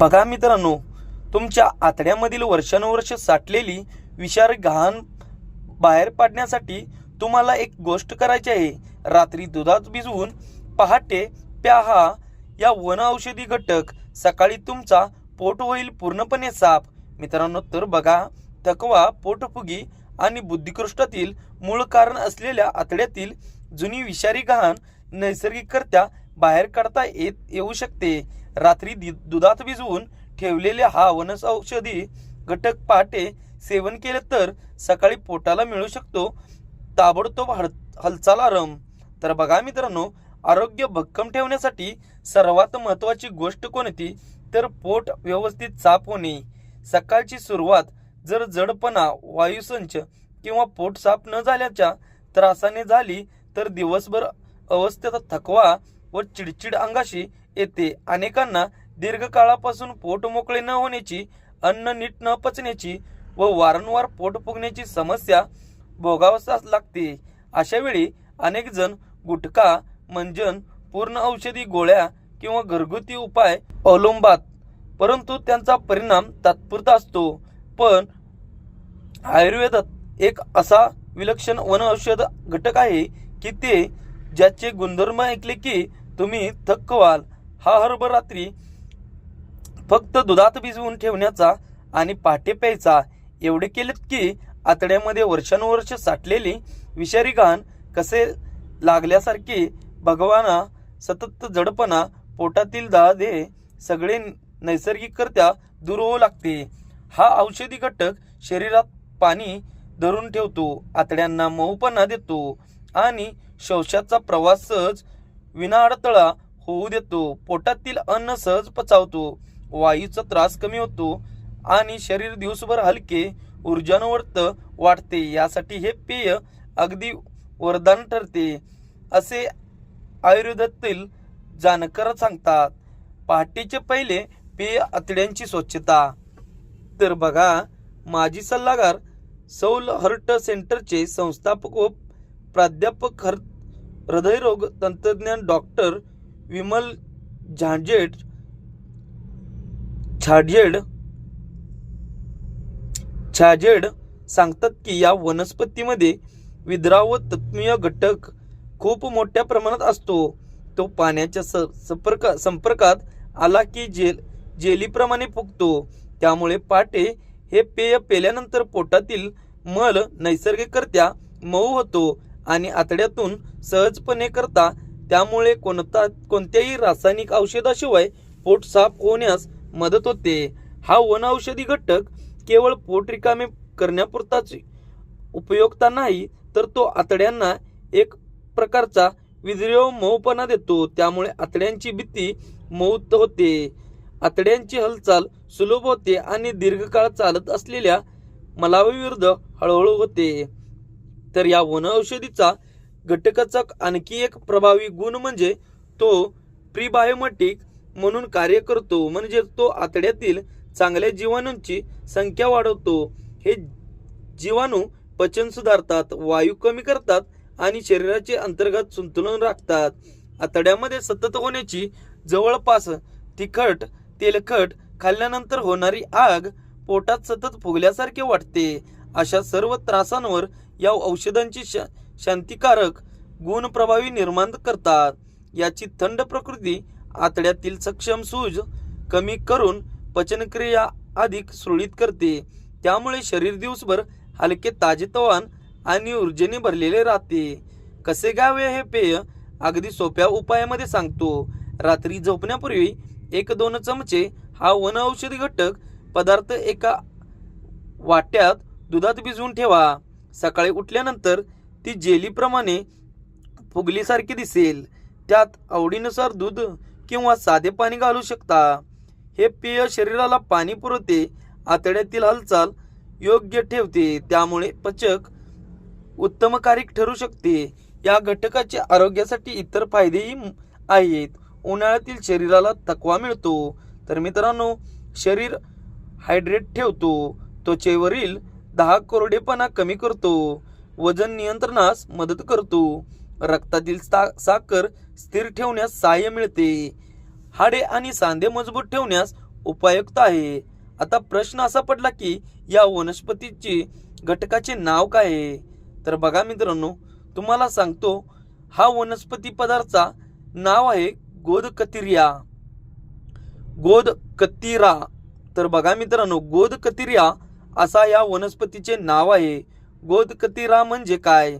बघा मित्रांनो तुमच्या आतड्यामधील वर्षानुवर्ष साठलेली विषारी घाण बाहेर पाडण्यासाठी तुम्हाला एक गोष्ट करायची आहे. रात्री दुधात भिजवून पहाटे प्या हा या वन औषधी घटक. सकाळी तुमचा पोट होईल पूर्णपणे साफ. मित्रांनो तर बघा थकवा पोटफुगी आणि बुद्धिकृष्टातील मूळ कारण असलेल्या आतड्यातील जुनी विषारी घाण नैसर्गिकरित्या बाहेर काढता येत येऊ शकते. रात्री दि- दुधात भिजवून ठेवलेले हा वनस औषधी घटक पहाटे सेवन केले तर सकाळी पोटाला मिळू शकतो. ताबडतोब हल हलचाल आरंभ. तर बघा मित्रांनो आरोग्य भक्कम ठेवण्यासाठी सर्वात महत्वाची गोष्ट कोणती? तर पोट व्यवस्थित साफ होणे. सकाळची सुरुवात जर जडपणा वायुसंच किंवा पोट साफ न झाल्याच्या त्रासाने झाली तर दिवसभर अवस्थेचा थकवा व चिडचिड अंगाशी येते. अनेकांना दीर्घकाळापासून पोट मोकळे न होण्याची अन्न नीट न पचण्याची व वारंवार पोट फुगण्याची समस्या भोगावसास लागते. अशा वेळी अनेक जण गुटखा मंजन पूर्ण औषधी गोळ्या किंवा घरगुती उपाय अवलंबात परंतु त्यांचा परिणाम तात्पुरता असतो. पण आयुर्वेदात एक असा विलक्षण वन औषध घटक आहे की ते ज्याचे गुणधर्म ऐकले की तुम्ही थक्क व्हाल. हा हरभर रात्री फक्त दुधात भिजवून ठेवण्याचा आणि पहाटे प्यायचा एवढे केलेत की आतड्यामध्ये वर्षानुवर्ष साठलेली विषारी घाण कसे लागल्यासारखे भगवाना सतत जडपणा पोटातील दादे सगळे नैसर्गिकरित्या दूर होऊ लागते. हा औषधी घटक शरीरात पाणी धरून ठेवतो आतड्यांना मऊपणा देतो आणि शौचाचा प्रवासच विनाअडथळा होऊ देतो. पोटातील अन्न सहज पचावतो. वायूचा त्रास कमी होतो आणि शरीर दिवसभर हलके ऊर्जानुवर्त वाटते. यासाठी हे पेय अगदी वरदान ठरते असे आयुर्वेदातील जाणकार सांगतात. पहाटेचे पहिले पेय आतड्यांची स्वच्छता. तर बघा माजी सल्लागार सौल हर्ट सेंटरचे संस्थापक व प्राध्यापक हर हृदयरोग तंत्रज्ञान डॉक्टर विमल झांजेड छाजेड छाजेड सांगतात की या वनस्पतीमध्ये विद्राव तत्मीय घटक खूप मोठ्या प्रमाणात असतो. तो पाण्याच्या स संपर्क संपर्कात आला की जेल जेलीप्रमाणे फुगतो. त्यामुळे पाटे हे पेय पेल्यानंतर पोटातील मल नैसर्गिकरित्या मऊ होतो आणि आतड्यातून सहजपणे करता त्यामुळे कोणता कोणत्याही रासायनिक औषधाशिवाय पोट साफ होण्यास मदत होते. हा वन औषधी घटक केवळ पोट रिकामे करण्यापुरताच उपयोगता नाही तर तो आतड्यांना एक प्रकारचा विद्रव मऊपणा देतो. त्यामुळे आतड्यांची भीती मऊत होते. आतड्यांची हालचाल सुलभ होते आणि दीर्घकाळ चालत असलेल्या मलाविरुद्ध हळूहळू होते. तर या वन औषधीचा घटकाचा आणखी एक प्रभावी गुण म्हणजे तो प्रीबायोमॅटिक म्हणून कार्य करतो. म्हणजे तो आतड्यातील चांगल्या जीवाणूंची संख्या वाढवतो. हे जीवाणू पचन सुधारतात वायू कमी करतात आणि शरीराचे अंतर्गत संतुलन राखतात. आतड्यामध्ये सतत होण्याची जवळपास तिखट तेलकट खाल्ल्यानंतर होणारी आग पोटात सतत फुगल्यासारखे वाटते. अशा सर्व त्रासांवर या औषधांची श शांतिकारक गुण प्रभावी निर्माण करतात. याची थंड प्रकृती आतड्यातील सक्षम सूज कमी करून पचनक्रिया अधिक सुरळीत करते. त्यामुळे शरीर दिवसभर हलके ताजेतवान आणि ऊर्जेने भरलेले राहते. कसे घ्यावे हे पेय अगदी सोप्या उपायामध्ये सांगतो. रात्री झोपण्यापूर्वी एक दोन चमचे हा वन औषधी घटक पदार्थ एका वाट्यात दुधात भिजवून ठेवा. सकाळी उठल्यानंतर ती जेलीप्रमाणे फुगलीसारखी दिसेल. त्यात आवडीनुसार दूध किंवा साधे पाणी घालू शकता. हे पेय शरीराला पाणी पुरवते आतड्यातील हालचाल योग्य ठेवते त्यामुळे पचक उत्तमकारिक ठरू शकते. या घटकाचे आरोग्यासाठी इतर फायदेही आहेत. उन्हाळ्यातील शरीराला थकवा मिळतो. तर मित्रांनो शरीर हायड्रेट ठेवतो. त्वचेवरील दहा कोरडेपणा कमी करतो. वजन नियंत्रणास मदत करतो. रक्तातील सा- साखर स्थिर ठेवण्यास सहाय्य मिळते. हाडे आणि सांधे मजबूत ठेवण्यास उपयुक्त आहे. आता प्रश्न असा पडला की या वनस्पतीची घटकाचे नाव काय आहे? तर बघा मित्रांनो तुम्हाला सांगतो हा वनस्पती पदार्थचा नाव आहे गोद कतिरिया गोद कतिरा तर बघा मित्रांनो गोद कतिरिया असा या वनस्पतीचे नाव आहे. गोदकतिरा म्हणजे काय?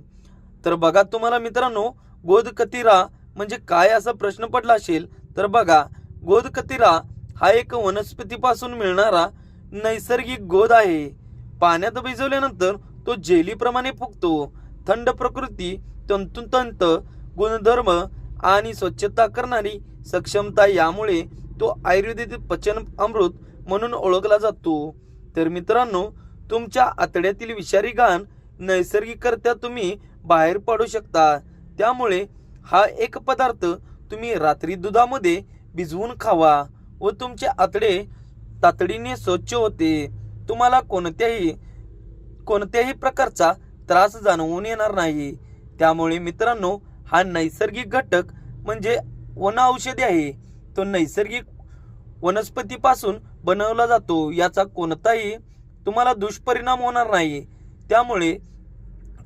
तर बघा तुम्हाला मित्रांनो गोदकतिरा म्हणजे काय असा प्रश्न पडला असेल तर बघा गोदकतीरा हा एक वनस्पतीपासून मिळणारा नैसर्गिक गोद आहे. पाण्यात भिजवल्यानंतर तो जेलीप्रमाणे फुगतो. थंड प्रकृती तंतुतंत गुणधर्म आणि स्वच्छता करणारी सक्षमता यामुळे तो आयुर्वेदिक पचन अमृत म्हणून ओळखला जातो. तर मित्रांनो तुमच्या आतड्यातील विषारी घाण नैसर्गिकरित्या तुम्ही बाहेर पाडू शकता. त्यामुळे हा एक पदार्थ तुम्ही रात्री दुधामध्ये भिजवून खावा व तुमचे आतडे तातडीने स्वच्छ होते. तुम्हाला कोणत्याही कोणत्याही प्रकारचा त्रास जाणवून येणार नाही. त्यामुळे मित्रांनो हा नैसर्गिक घटक म्हणजे वन औषधी आहे. तो नैसर्गिक वनस्पतीपासून बनवला जातो. याचा कोणताही तुम्हाला दुष्परिणाम होणार नाही त्यामुळे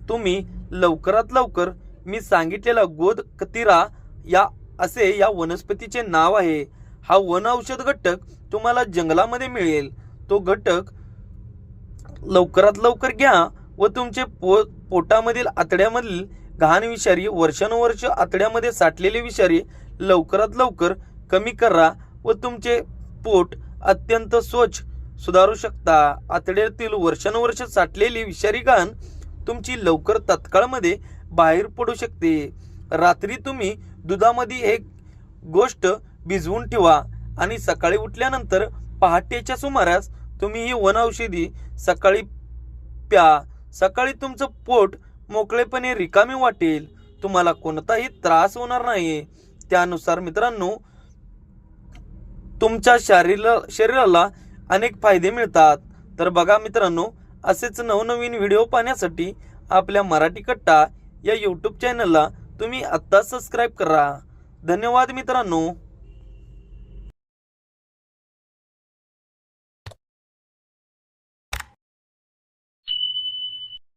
तुम्ही लवकरात लवकर मी सांगितलेला गोद कतिरा या असे या वनस्पतीचे नाव आहे. हा वन औषध घटक तुम्हाला जंगलामध्ये मिळेल. तो घटक लवकरात लवकर घ्या व तुमचे पो पोटामधील आतड्यामधील घाण विषारी वर्षानुवर्ष आतड्यामध्ये साठलेले विषारी लवकरात लवकर कमी करा व तुमचे पोट अत्यंत स्वच्छ सुधारू शकता. आतड्यातील वर्षानुवर्ष साठलेली विषारी घाण तुमची लवकर तत्काळमध्ये बाहेर पडू शकते. रात्री तुम्ही दुधामध्ये एक गोष्ट भिजवून ठेवा आणि सकाळी उठल्यानंतर पहाटेच्या सुमारास तुम्ही ही वन औषधी सकाळी प्या. सकाळी तुमचं पोट मोकळेपणे रिकामी वाटेल. तुम्हाला कोणताही त्रास होणार नाही. त्यानुसार मित्रांनो तुमच्या शरीरा शरीराला अनेक फायदे मिळतात. तर बघा मित्रांनो असेच नवनवीन व्हिडिओ पाहण्यासाठी आपल्या मराठी कट्टा या यूट्यूब चॅनलला तुम्ही आत्ता सबस्क्राईब करा. धन्यवाद मित्रांनो.